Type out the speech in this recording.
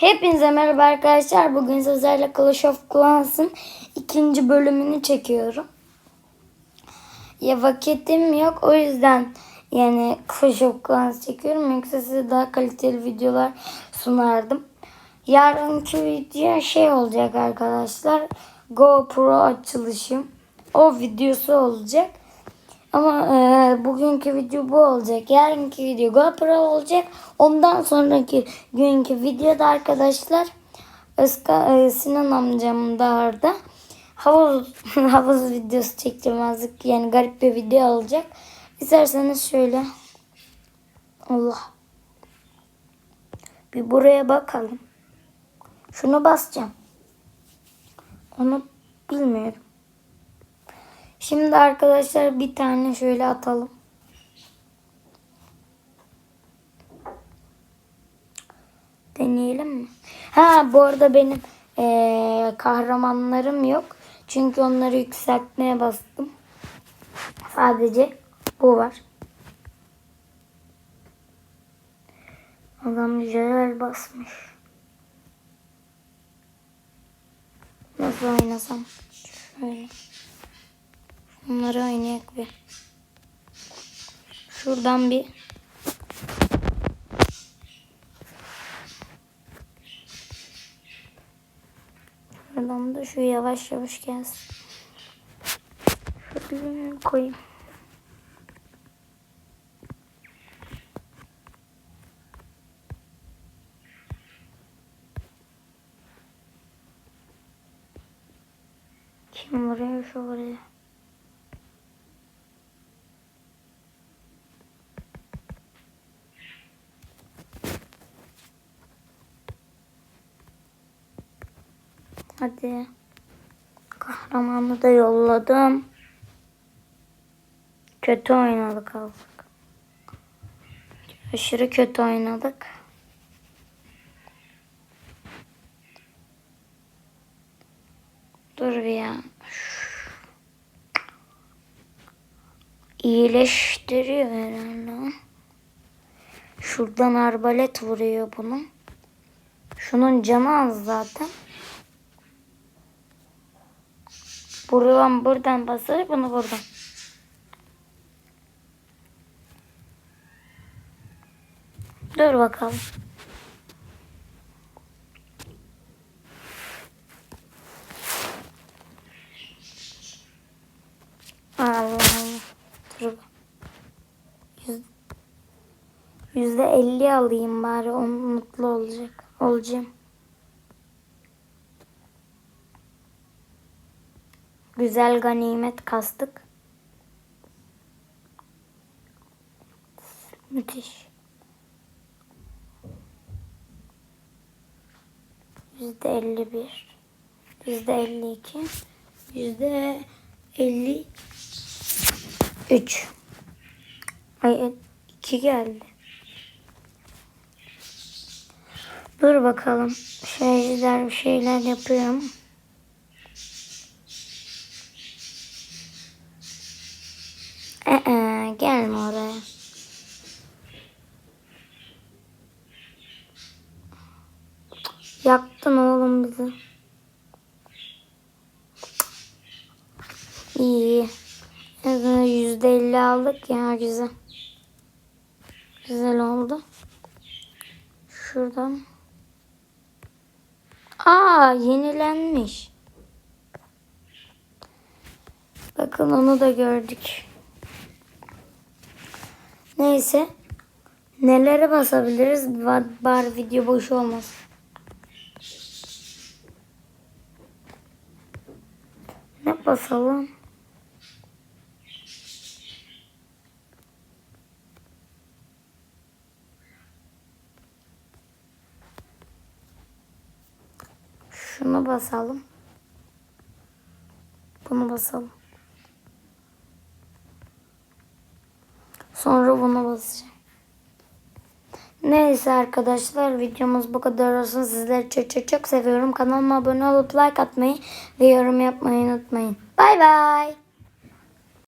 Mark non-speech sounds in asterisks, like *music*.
Hepinize merhaba arkadaşlar. Bugün sizlerle Clash of Clans'ın ikinci bölümünü çekiyorum. Ya vakitim yok o yüzden yani Clash of Clans çekiyorum. Yoksa size daha kaliteli videolar sunardım. Yarınki video şey olacak arkadaşlar. GoPro açılışım. O videosu olacak. Ama e, bugünkü video bu olacak. Yarınki video GoPro olacak. Ondan sonraki günkü videoda arkadaşlar Özka, e, Sinan amcam da orada. Havuz, *laughs* havuz videosu azıcık. Yani garip bir video olacak. İsterseniz şöyle. Allah. Bir buraya bakalım. Şunu basacağım. Onu bilmiyorum. Şimdi arkadaşlar bir tane şöyle atalım. Deneyelim mi? Ha bu arada benim eee, kahramanlarım yok. Çünkü onları yükseltmeye bastım. Sadece bu var. Adam güzel basmış. Nasıl oynasam? Şöyle. Bunları oynayak bir. Şuradan bir Şuradan da şu yavaş yavaş gelsin. Şöyle koyayım. Kim buraya şu buraya. Hadi. Kahramanı da yolladım. Kötü oynadık artık. Aşırı kötü oynadık. Dur bir ya. İyileştiriyor herhalde. Şuradan arbalet vuruyor bunu. Şunun canı az zaten. Buradan buradan basar bunu buradan. Dur bakalım. Allah Allah. Dur. Yüz- Yüzde elli alayım bari. O mutlu olacak. Olacağım. Güzel ganimet kastık. Müthiş. Yüzde elli bir. Yüzde elli iki. Yüzde elli üç. Ay iki geldi. Dur bakalım. Şeyler bir şeyler yapıyorum. Gelme oraya. Yaktın oğlum bizi. İyi. Yüzde elli aldık ya güzel. Güzel oldu. Şuradan. Aa yenilenmiş. Bakın onu da gördük. Neyse. Nelere basabiliriz? Ba- Bari video boş olmaz. Ne basalım? Şunu basalım. Bunu basalım. Sonra bunu basacağım. Neyse arkadaşlar videomuz bu kadar olsun. Sizleri çok çok çok seviyorum. Kanalıma abone olup like atmayı ve yorum yapmayı unutmayın. Bay bay.